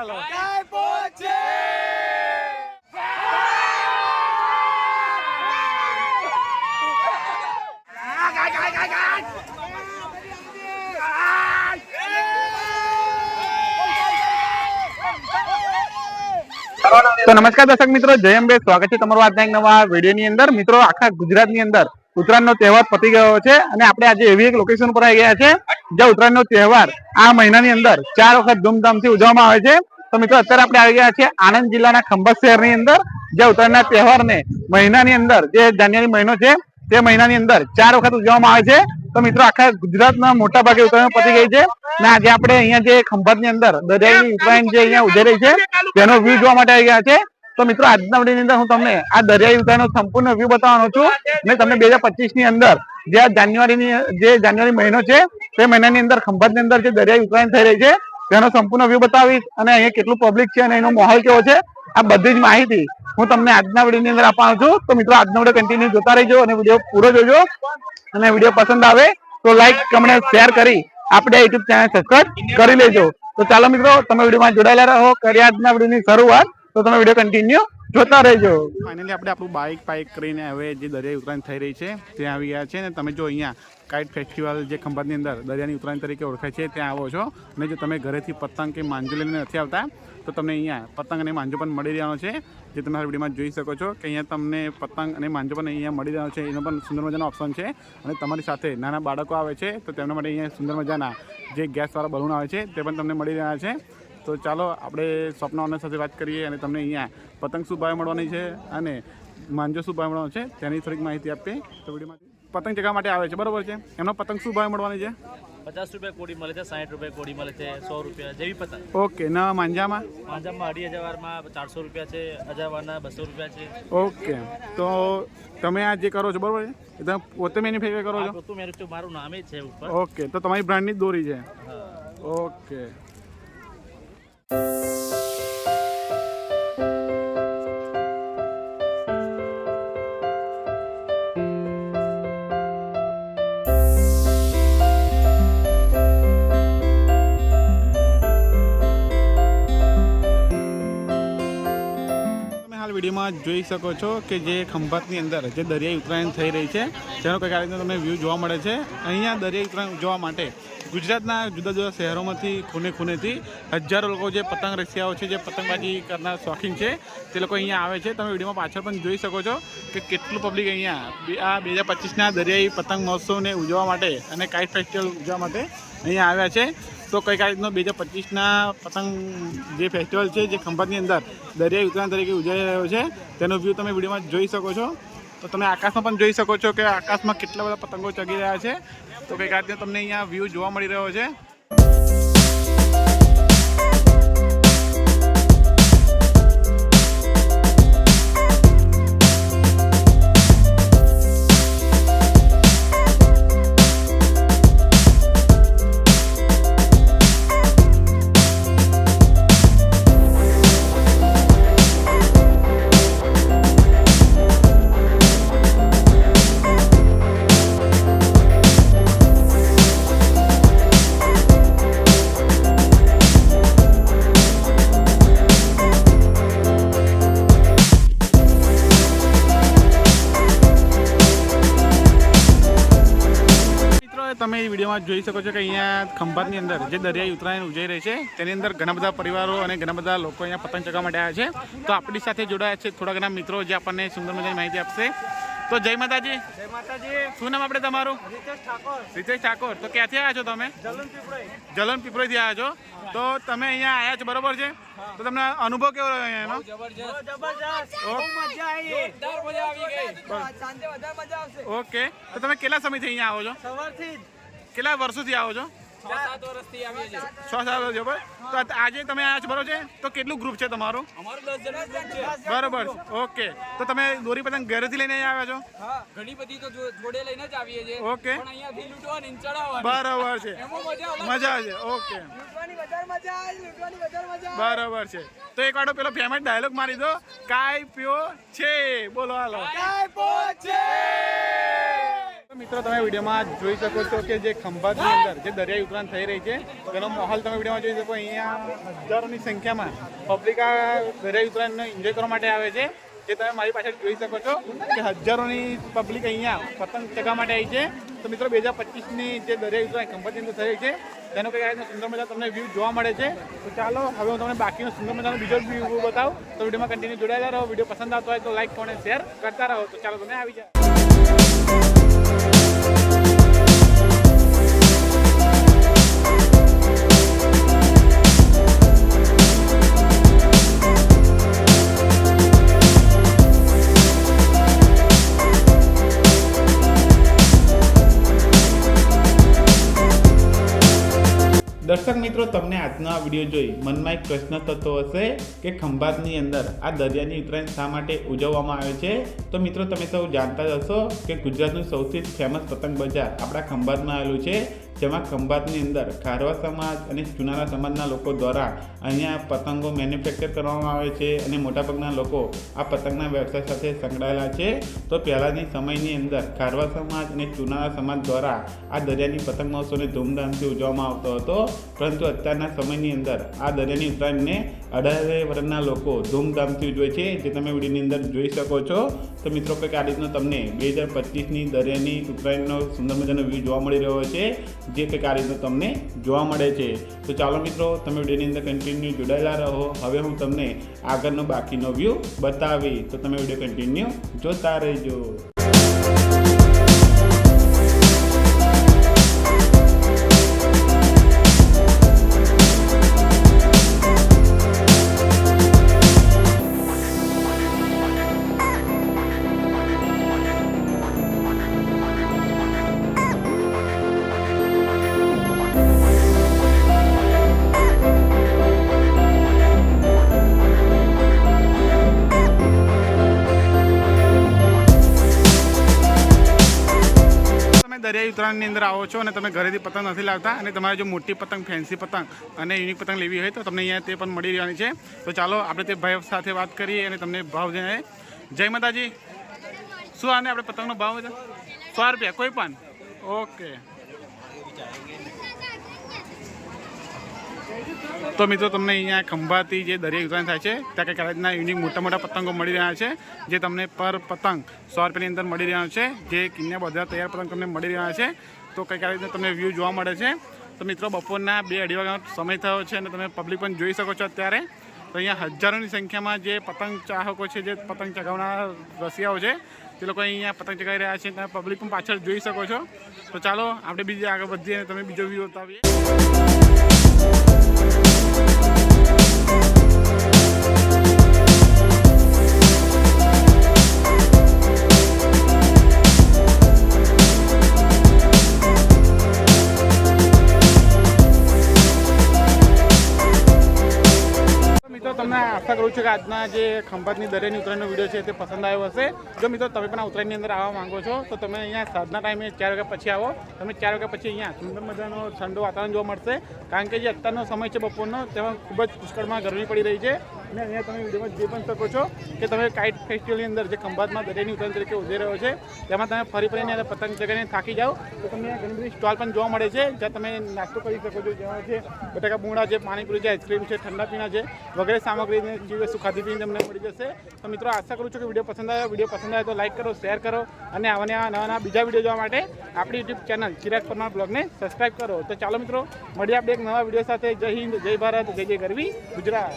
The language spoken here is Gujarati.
હાલો તો નમસ્કાર દર્શક મિત્રો જય અંબે. સ્વાગત છે તમારું આજના એક નવા વિડીયોની અંદર. મિત્રો આખા ગુજરાતની અંદર ઉત્તરાયણનો તહેવાર પતી ગયો છે અને આપણે આજે એવી એક લોકેશન પર આવી ગયા છે જ્યાં ઉત્તરાયણનો તહેવાર આ મહિનાની અંદર ચાર વખત ધૂમધામથી ઉજવવામાં આવે છે. તો મિત્રો, અત્યારે આપણે આવી ગયા છે આણંદ જિલ્લાના ખંભાત શહેરની અંદર. જે ઉત્તરાયણના તહેવારને મહિનાની અંદર, જે જાન્યુઆરી મહિનો છે, તે મહિનાની અંદર ચાર વખત ઉજવવામાં આવે છે. તો મિત્રો, આખા ગુજરાતના મોટા ભાગે ઉત્તરાયણ પતી ગઈ છે. ને આજે આપણે અહીંયા જે ખંભાતની અંદર, દરિયાઈ ઉત્તરાયણ જે અહીંયા ઉજવી રહી છે, તેનો વ્યૂ જોવા માટે આવી ગયા છે. તો મિત્રો, આજના વિડીયોની અંદર હું તમને આ દરિયાઈ ઉત્તરાયણનો સંપૂર્ણ વ્યૂ બતાવવાનો છું. ને તમને બે ની અંદર, જે જાન્યુઆરીની, જે જાન્યુઆરી મહિનો છે, તે મહિનાની અંદર, ખંભાતની અંદર જે દરિયાઈ ઉત્તરાયણ થઈ રહી છે તેનો સંપૂર્ણ વ્યૂ બતાવીશ અને અહીંયા કેટલું પબ્લિક છે અને એનો માહોલ કેવો છે, આ બધી જ માહિતી હું તમને આજના વિડીયોની અંદર આપવાનો છું. તો મિત્રો, આજનો વીડિયો કન્ટિન્યુ જોતા રહેજો અને વીડિયો પૂરો જોજો. અને વીડિયો પસંદ આવે તો લાઈક કમેન્ટ શેર કરી આપણે યુટ્યુબ ચેનલ સબસ્ક્રાઈબ કરી લેજો. તો ચાલો મિત્રો, તમે વિડીયોમાં જોડાયેલા રહો. કરી આજના વિડીયોની શરૂઆત. તો તમે વીડિયો કન્ટિન્યુ જોતા રહેજો. ફાઇનલી આપણે આપણું બાઇક પાઇક કરીને હવે જે દરિયાઈ ઉત્તરાયણ થઈ રહી છે, ત્યાં આવી ગયા છે. ને તમે જો અહીંયા કાઇટ ફેસ્ટિવલ જે ખંભાતની અંદર દરિયાની ઉત્તરાયણ તરીકે ઓળખાય છે, ત્યાં આવો છો. અને જો તમે ઘરેથી પતંગ કે માંજો લઈને નથી આવતા, તો તમને અહીંયા પતંગ અને માંજો પણ મળી રહેવાનો છે, જે તમે આ વિડીયોમાં જોઈ શકો છો કે અહીંયા તમને પતંગ અને માંજો પણ અહીંયા મળી રહ્યો છે. એનો પણ સુંદર મજાનો ઓપ્શન છે. અને તમારી સાથે નાના બાળકો આવે છે, તો તેમના માટે અહીંયા સુંદર મજાના જે ગેસવાળા બલૂન આવે છે, તે પણ તમને મળી રહ્યા છે. તો ચાલો, આપણે સ્વપ્ન ઓનર સાથે વાત કરીએ અને તમને અહીંયા પતંગ શું ભાવે મળવાની છે અને માંજો શું ભાવે મળવાનો છે, તેની થોડીક માહિતી આપીએ. તો વિડીયોમાં પતંગ ચગાવવા માટે આવે છે બરોબર છે? એમનો પતંગ શું ભાવ મળવાની છે? પચાસ રૂપિયા કોડી મળે છે સાઠ રૂપિયા કોડી મળે છે સો રૂપિયા જેવી પતંગ. ઓકે ના માંજામાં? પાંજામાં અઢી હજારમાં ચારસો રૂપિયા છે હજારવારના બસો રૂપિયા છે. ઓકે તો તમે આ જે કરો છો બરોબર છે? તમે પોતે મેન્યુફેક્ચર કરો છો? પોતું મેરું મારું નામે જ છે ઉપર. ઓકે તો તમારી બ્રાન્ડની જ દોરી છે. ઓકે. વિડીયોમાં જોઈ શકો છો કે જે ખંભાતની અંદર જે દરિયાઈ ઉત્તરાયણ થઈ રહી છે તેનો કંઈક આ રીતનો તમને વ્યૂ જોવા મળે છે. અહીંયા દરિયાઈ ઉત્તરાયણ ઉજવવા માટે ગુજરાતના જુદા જુદા શહેરોમાંથી ખૂને ખૂનેથી હજારો લોકો જે પતંગ રસિયાઓ છે, જે પતંગબાજી કરનાર શોખીન છે, તે લોકો અહીંયા આવે છે. તમે વિડીયોમાં પાછળ પણ જોઈ શકો છો કે કેટલું પબ્લિક અહીંયા આ બે હજાર પચીસના દરિયાઈ પતંગ મહોત્સવને ઉજવવા માટે અને કાઇટ ફેસ્ટિવલ ઉજવવા માટે અહીંયા આવ્યા છે. તો કંઈક આ રીતનો બે હજાર પચીસના પતંગ જે ફેસ્ટિવલ છે, જે ખંભાતની અંદર દરિયાઈ ઉત્તરાયણ તરીકે ઉજવાઈ રહ્યો તેનો વ્યૂ તમે વિડીયોમાં જોઈ શકો છો. તો તમે આકાશમાં પણ જોઈ શકો છો કે આકાશમાં કેટલા બધા પતંગો ચગી રહ્યા છે. તો કંઈક આજે તમને અહીંયા વ્યૂ જોવા મળી રહ્યો છે. જોઈ શકો છો કે અહીંયા ખંભાતની અંદર જે દરિયાઈ ઉત્તરાયણ ઉજવી રહી છે તેની અંદર ઘણા બધા પરિવારો અને ઘણા બધા લોકો અહીંયા પતંગ ચગાવવા માટે આવ્યા છે. તો આપણી સાથે જોડાયા છે થોડા ઘણા મિત્રો જે આપણને સુંદર મજાની માહિતી આપશે. તો જય માતાજી. જય માતાજી. શું નામ આપણે તમારું? રીતેશ ઠાકોર. રીતેશ ઠાકોર. તો ક્યાંથી આવ્યા છો તમે? જલન પીપળાઈ. જલન પીપળોથી આવ્યા છો. તો તમે અહીંયા આવ્યા છો બરોબર છે? તો તમને અનુભવ કેવો રહ્યો અહીંયાનો જબરજસ્ત. બહુ મજા આવી. સાંજે વધારે મજા આવશે. ઓકે. તો તમે કેટલા સમયથી અહીંયા આવો છો? સવારથી કેટલા વર્ષોથી આવો છો? છ સાત વર્ષ બરાબર? તો આજે તમે આવ્યા છો બરોબર છે? તો કેટલું ગ્રુપ છે તમારું? બરોબર. ઓકે. તો તમે દોરી પતંગ ઘરેથી લઈને આવ્યા છો? ઘણી બધી તો જોડે લઈને જ આવીએ છીએ. ઓકે. પણ અહીંયાથી લૂંટવાની ને ચડાવવાની. બરાબર છે. મજા છે ઓકે. લૂંટવાની વધારે મજા આવી લૂંટવાની વધારે મજા બરાબર છે. તો એક વાળો પેલો ફેમસ ડાયલોગ મારી દો. કાય પ્યો છે? બોલો હાલો. આવી પહોંચે મિત્રો, તમે વિડીયોમાં જોઈ શકો છો કે જે ખંભાતની અંદર જે દરિયાઈ ઉતરાણ થઈ રહી છે, તેનો માહોલ તમે વિડીયોમાં જોઈ શકો. અહીંયા હજારોની સંખ્યામાં પબ્લિક આ દરિયાઈ ઉતરાણનો એન્જોય કરવા માટે આવે છે. જે તમે મારી પાછળ જોઈ શકો છો કે હજારોની પબ્લિક અહીંયા પતંગ ચગાવવા માટે આવી છે. તો મિત્રો, બે હજાર પચીસની જે દરિયાઈ ઉતરાણ ખંભાતની અંદર થઈ રહી છે, તેનો કંઈક આ સુંદર મજા તમને વ્યૂ જોવા મળે છે. તો ચાલો, હવે હું તમને બાકીનો સુંદર મજાનો બીજો વ્યૂ બતાવું. તો વિડીયોમાં કન્ટિન્યુ જોડાયેલા રહો. વીડિયો પસંદ આવતો હોય તો લાઈક કોને શેર કરતા રહો. તો ચાલો, તમે આવી જાઓ. દર્શક મિત્રો, તમને આજનો આ વીડિયો જોઈ મનમાં એક પ્રશ્ન થતો હશે કે ખંભાતની અંદર આ દરિયાની ઉત્તરાયણ શા માટે ઉજવવામાં આવે છે? તો મિત્રો, તમે સૌ જાણતા જ હશો કે ગુજરાતનું સૌથી ફેમસ પતંગ બજાર આપણા ખંભાતમાં આવેલું છે, જેમાં ખંભાતની અંદર ખારવા સમાજ અને ચુનારા સમાજના લોકો દ્વારા અહીંયા પતંગો મેન્યુફેક્ચર કરવામાં આવે છે અને મોટાભાગના લોકો આ પતંગના વ્યવસાય સાથે સંકળાયેલા છે. તો પહેલાંની સમયની અંદર ખારવા સમાજ અને ચુનારા સમાજ દ્વારા આ દરિયાની પતંગ મહોત્સવને ધૂમધામથી ઉજવવામાં આવતો હતો. પરંતુ અત્યારના સમયની અંદર આ દરિયાની ઉત્તરાયણને અઢારે વર્ષના લોકો ધૂમધામથી ઉજવે છે, જે તમે વિડીયોની અંદર જોઈ શકો છો. તો મિત્રો, કંઈક આ રીતનો તમને બે હજાર પચીસની દરિયાની ઉત્તરાયણનો સુંદર મજાનો વ્યૂ જોવા મળી રહ્યો છે, જે કંઈક આ રીતનો તમને જોવા મળે છે. તો ચાલો મિત્રો, તમે વિડીયોની અંદર કન્ટિન્યુ જોડાયેલા રહો. હવે હું તમને આગળનો બાકીનો વ્યૂ બતાવી. તો તમે વીડિયો કન્ટિન્યુ જોતા રહેજો. દરિયાઈ ઉત્તરાયણની અંદર આવો છો અને તમે ઘરેથી પતંગ નથી લાવતા અને તમારે જો મોટી પતંગ ફેન્સી પતંગ અને યુનિક પતંગ લેવી હોય તો તમને અહીંયા તે પણ મળી રહેવાની છે. તો ચાલો આપણે તે ભાઈ સાથે વાત કરીએ અને તમને ભાવ જણાવીએ. જય માતાજી. શું આને આપણે પતંગનો ભાવ સો રૂપિયા, કોઈ પણ? ઓકે. તો મિત્રો, તમને અહીંયા ખંભાતી જે દરિયા ઉત્તરાયણ થાય છે, ત્યાં કંઈક રીતના યુનિક મોટા મોટા પતંગો મળી રહ્યા છે, જે તમને પર પતંગ સો રૂપિયાની અંદર મળી રહ્યા છે, જે કિન્યા બધા તૈયાર પતંગ તમને મળી રહ્યા છે. તો કંઈક રીતના તમને વ્યૂ જોવા મળે છે. તો મિત્રો, બપોરના બે અઢી વાગ્યાનો સમય થયો છે અને તમે પબ્લિક પણ જોઈ શકો છો અત્યારે. તો અહીંયા હજારોની સંખ્યામાં જે પતંગ ચાહકો છે, જે પતંગ ચગાવનાર રસિયાઓ છે, તે લોકો અહીંયા પતંગ ચગાવી રહ્યા છે. તમે પબ્લિક પણ પાછળ જોઈ શકો છો. તો ચાલો, આપણે બીજે આગળ વધીએ અને તમે બીજો વ્યૂ બતાવીએ. તમને આશા કરું છું કે આજના જે ખંભાતની દરિયાની ઉત્તરાયણનો વીડિયો છે તે પસંદ આવ્યો હશે. જો મિત્રો તમે પણ આ ઉત્તરાયણની અંદર આવવા માંગો છો, તો તમે અહીંયા સાંજના ટાઈમે ચાર વાગ્યા પછી આવો. તમે ચાર વાગ્યા પછી અહીંયા સુંદર મજાનો ઠંડો વાતાવરણ જોવા મળશે. કારણ કે જે અત્યારનો સમય છે બપોરનો, તેમાં ખૂબ જ પુષ્કળમાં ગરમી પડી રહી છે. અને અહીંયા તમે વિડીયોમાં જોઈ પણ શકો છો કે તમે કાઇટ ફેસ્ટિવલની અંદર જે ખંભાતમાં દરિયાની ઉત્તરાયણ તરીકે ઉજવી રહ્યો છે, તેમાં તમે ફરી ફરીને પતંગ ચગાવીને થાકી જાઓ. તો તમને ઘણી બધી સ્ટોલ પણ જોવા મળે છે, જ્યાં તમે નાસ્તો કરી શકો છો, જેમાં છે બટાકા ભૂંગળા છે, પાણીપુરી છે, આઈસ્ક્રીમ છે, ઠંડા પીણા છે, વગેરે સામગ્રીની ચીજ વસ્તુ ખાધી પીને તમને મળી જશે. તો મિત્રો, આશા કરું છું કે વીડિયો પસંદ આવ્યો. વીડિયો પસંદ આવે તો લાઈક કરો શેર કરો અને આવા નવા નવા બીજા વીડિયો જોવા માટે આપણી યુટ્યુબ ચેનલ ચિરાગ પરમાર બ્લોગને સબસ્ક્રાઈબ કરો. તો ચાલો મિત્રો, મળીએ આપણે એક નવા વીડિયો સાથે. જય હિન્દ, જય ભારત, જય જય ગરવી ગુજરાત.